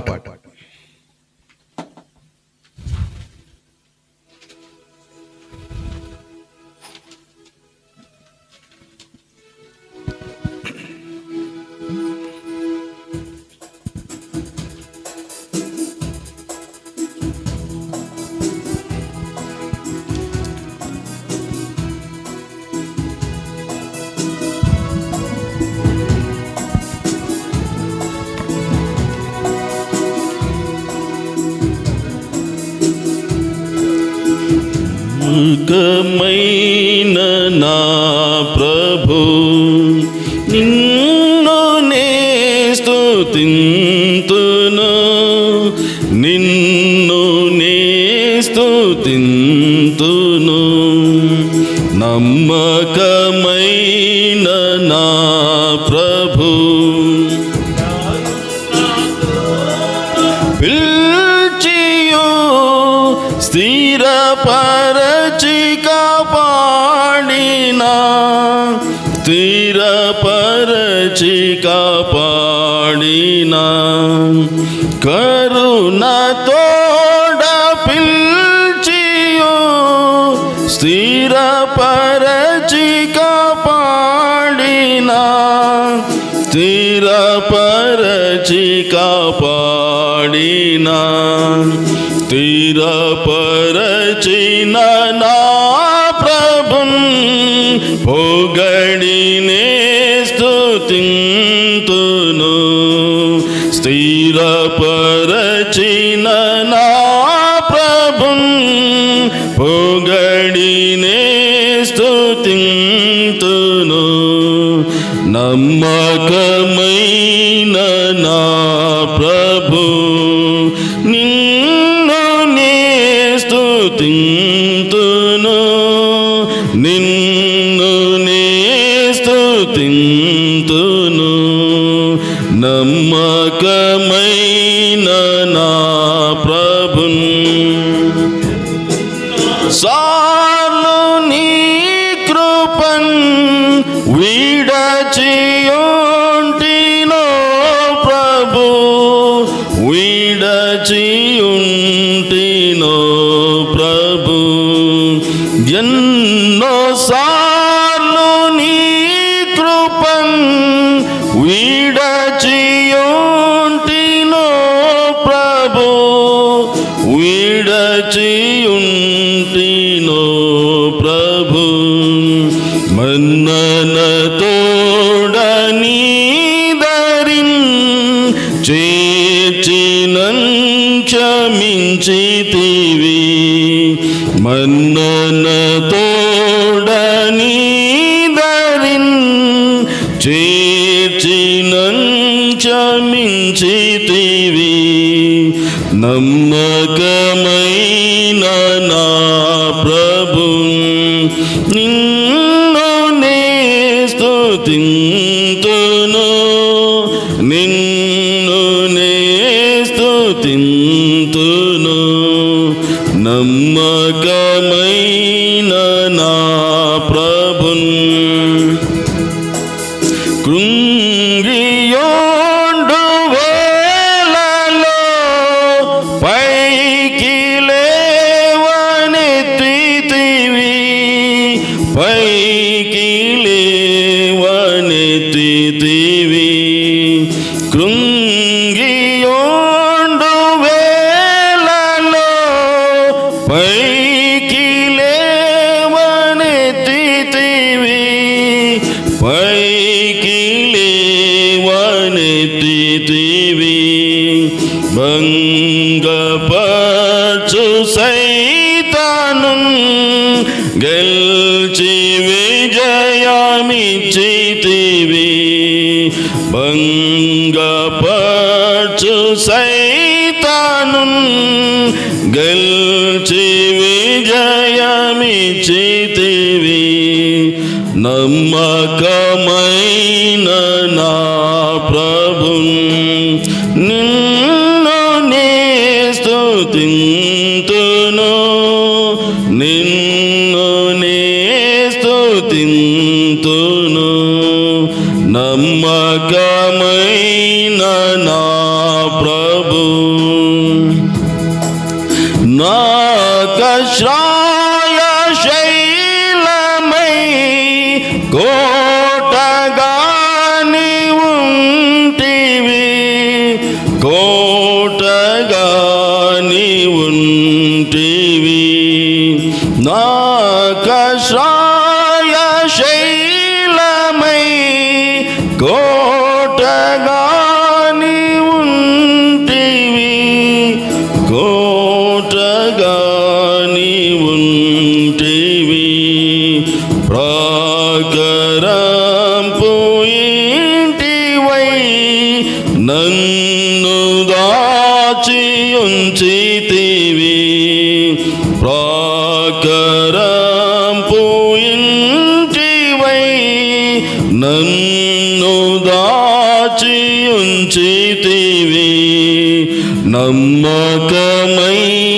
పాట మార్గమైన నా ప్రభు. నిన్ను నే స్తుతింతును. నిన్ను నే స్తుతింతును. నమ్మకమైన నా ప్రభు. పిల్చియు స్థిరపరచి पाणीना, तीर परचिका पाणीना, करुणा तोडा पिल्चियो स्थिर परचिका पाणिना, तीर परचिका पाणिना, तीर परचिना పొగడినే స్తుతింతును స్థిరపరచిన నమ్మకమైన నా ప్రభున్. సార్లు నీ కృపన్ విడచియుంటినో విడచియుంటినో ప్రభు మన్నన తోడని దరిన్ చేర్చినం క్షమించితివి మన్నన నమ్మకమైన నా ప్రభు నిన్ను నే స్తుతింతును. నిన్ను నే స్తుతింతును. నమ్మకమైన ती ती భంగపరచు సైతాను గెల్చి విజయమిచితివి. నమ్మకమైన నా Shram. ఉంటివి. ప్రాకరం పోయింటివై నన్ను దాచి ఉంచితివి. ప్రాకరం పోయింటివై నన్ను దాచి ఉంచితివి. నమ్మకమై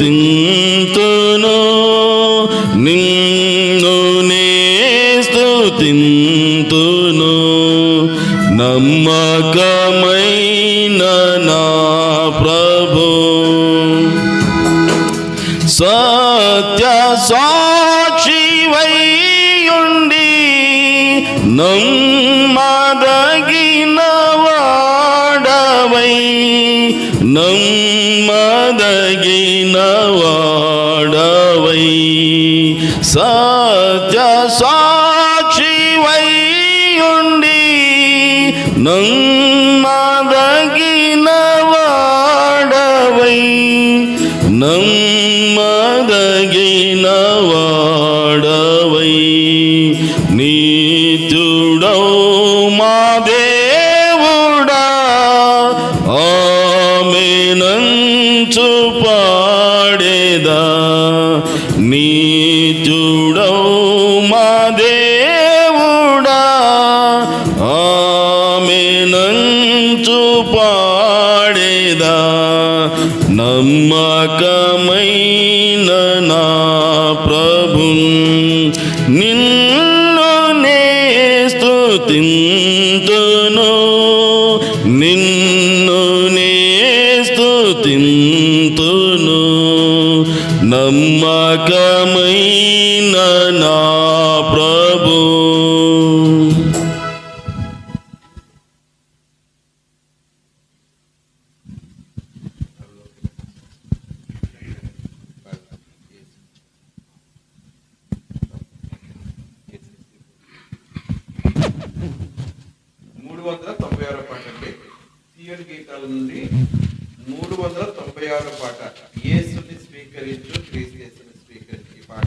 స్తుతింతును నిన్ను నే స్తుతింతును. నమ్మకమైన నా ప్రభు సత్య సాక్షివై ఉండి నమ్మ నమ్మదగిన వాడవై సత్య సాక్షివై ఉండి నంగ నమ్మకమైన నా ప్రభు నిన్ను నే స్తుతింతును. నిన్ను నే స్తుతింతును. నమ్మకమైన వందల తొంభై ఆరో పాట అండి. సియోని గీతాల నుండి మూడు వందల తొంభై ఆరో పాట. ఏసుని స్వీకరించు క్రీస్తు యేసుని స్వీకరించు ఈ పాట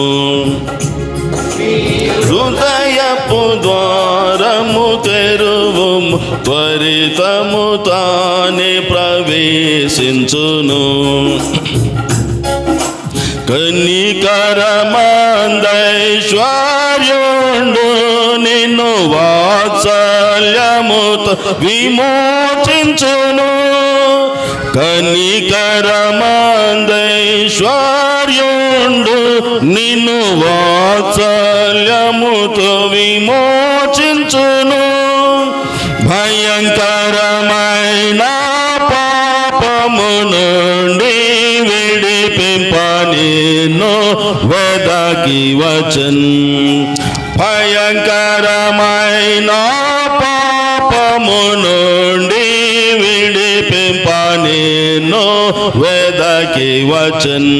లోని ప్రవేశించును. కన్నికరమందైశ్వర్యుండు నిన్ను వాత్సల్యముతో విమోచించును. కన్నికరమందైశ్వర్యుండు నిన్ను వాత్సల్యముతో విమోచించును. భయంకరమైన నుండి విడిపింపని నిన్ను వెదకి వచ్చన్ భయంకరమైన పాపము నుండి విడిపింప నిన్ను వెదకి వచ్చన్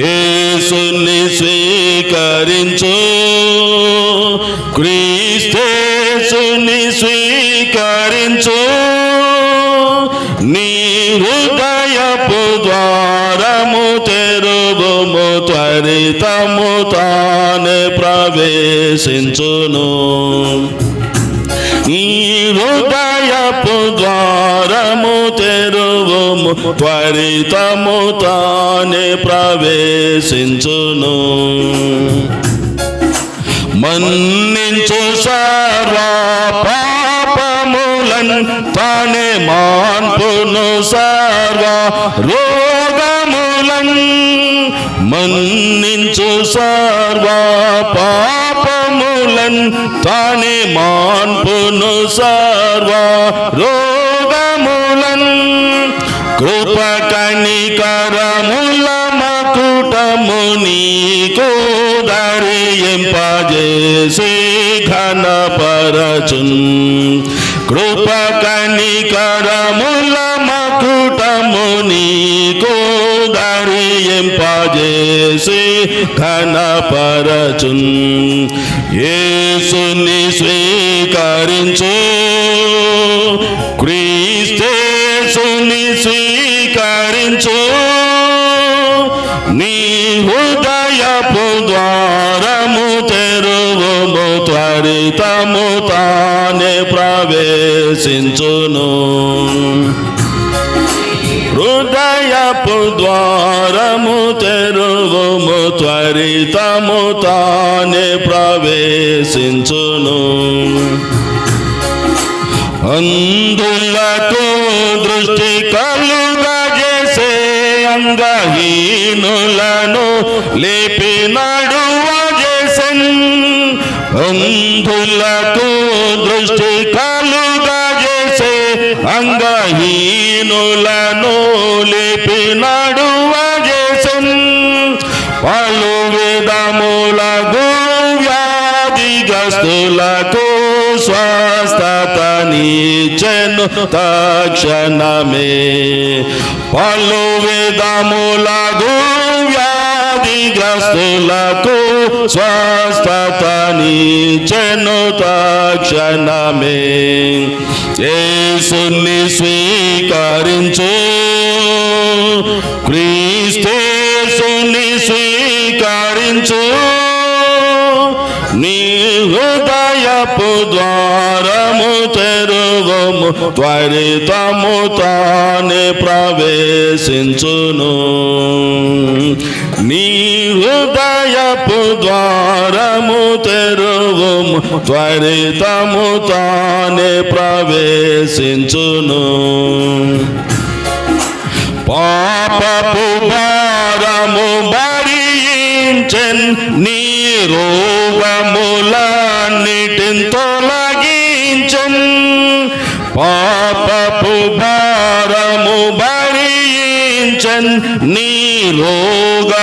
యేసుని స్వీకరించు క్రీస్తు తెరుగుము త్వరితము తానే ప్రవేశించును. ఈ హృదయపు ద్వారము తెరువము త్వరితము తానే ప్రవేశించును. మన్నించు సర్వ పాపములన్ తానే మాన్పును సర్వ రోగములన్. మన్నించు సర్వ పాపములన్ తానే మాన్పును సర్వ రోగములన్. కృప కనికరముల మకుటము నీకు దరియింపజేసి ఘనపరచున్. కృప కనికరముల మకుటము నీకు దరియింపజేసి ఘనపరచున్. యేసుని స్వీకరించు. క్రీస్తేసుని స్వీకరించు. నీ హృదయపు ద్వారము తెరువుము త్వరితము తానే ప్రవేశించును. హృదయపు ద్వారము తెరువుము త్వరితము తానే ప్రవేశించును. అందులకు దృష్టి కలుగజేసే అంగహీనులను లేపి నడువజేసన్. అందులకు దృష్టి కలుగజేసే అంగహీనులను లేపి నడువజేసన్ పలు విధములకు వ్యాధిగ్రస్తులకు స్వస్థతనిచ్చెను తక్షణమే. పలు విధములకు వ్యాధిగ్రస్తులకు స్వస్థతనిచ్చెను తక్షణమే. యేసుని స్వీకరించు. క్రీస్తుని స్వీకరించు. నీ హృదయపు ద్వారము తెరువము త్వరితము తానే ప్రవేశించును. నీ హృదయపు ద్వారము తెరువము త్వరితము తానే ప్రవేశించును. పాపపు భారము భరించెన్ నీ రోగములన్నిటిని తొలగించెన్ పాపపు భారము భరించెన్ నీ రోగములన్నిటిని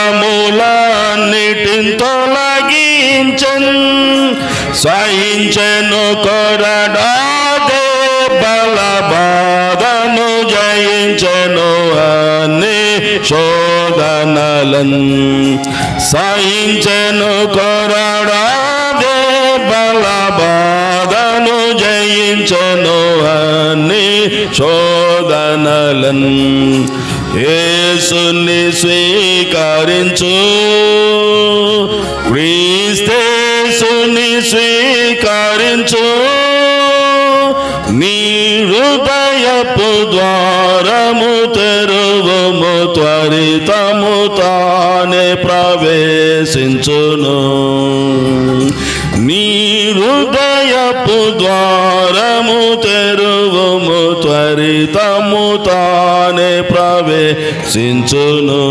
సహించను కొరడా కొరడాదే బలబాధను జయించెను అన్ని శోధనలన్ సహించెను కొరడాదే బలబాధను జయించను అన్ని శోధనలన్ యేసుని స్వీకరించు. క్రీస్తేసుని స్వీకరించు. నీ హృదయపు ద్వారము తెరువము త్వరితము తానే ప్రవేశించును. నీ హృదయపు ద్వారము తెరువము త్వరితము తానే ప్రవేశించును.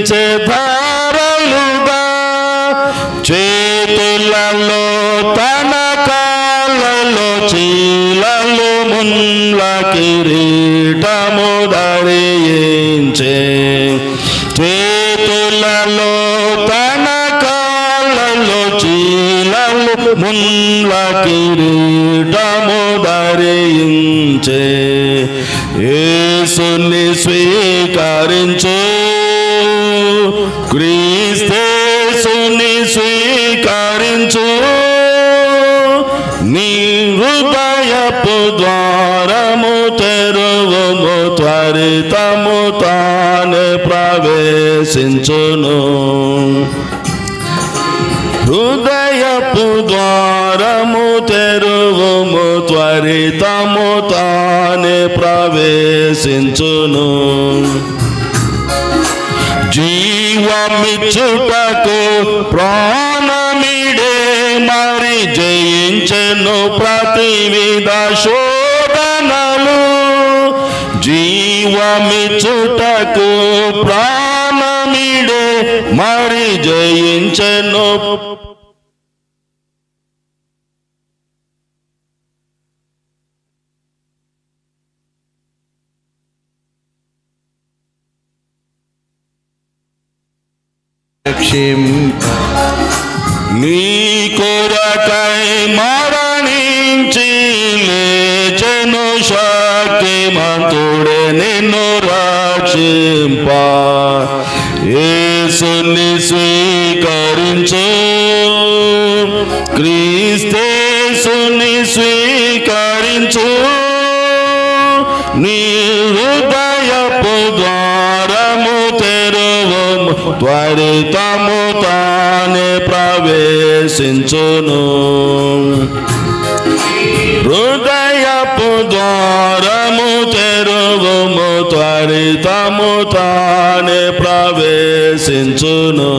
ప్రవేశించే ధారలుగా చేతులలో తన కాలలో చీలలు మున్ల కిరీటము ధరించే. చేతులలో తన కాలలో చీలలు మున్ల కిరీటము ధరించే. యేసుని స్వీకరించు యేసుని స్వీకరించు. నీ హృదయపు ద్వారము తెరువుము త్వరితము తాను ప్రవేశించును. హృదయపు ద్వారము తెరువుము త్వరితము తాను ప్రవేశించును. జీవమిచ్చుటకు ప్రాణమిడే మరి జయించెను ప్రతివిధ శోధనలు. జీవమిచ్చుటకు ప్రాణమిడే మరి జయించెను నీ కొరకై మరణించి లేచెను శక్తిమంతుడే నిన్ను రక్షింప. ఏసుని స్వీకరించు. క్రీస్తేసుని స్వీకరించు. నీ త్వరితము తానే ప్రవేశించును. హృదయపు ద్వారము తెరువము త్వరితము తానే ప్రవేశించును.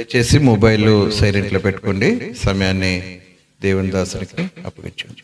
దయచేసి మొబైల్ సైలెంట్లో పెట్టుకోండి. సమయాన్ని దేవుని దాసునికి అప్పగించండి.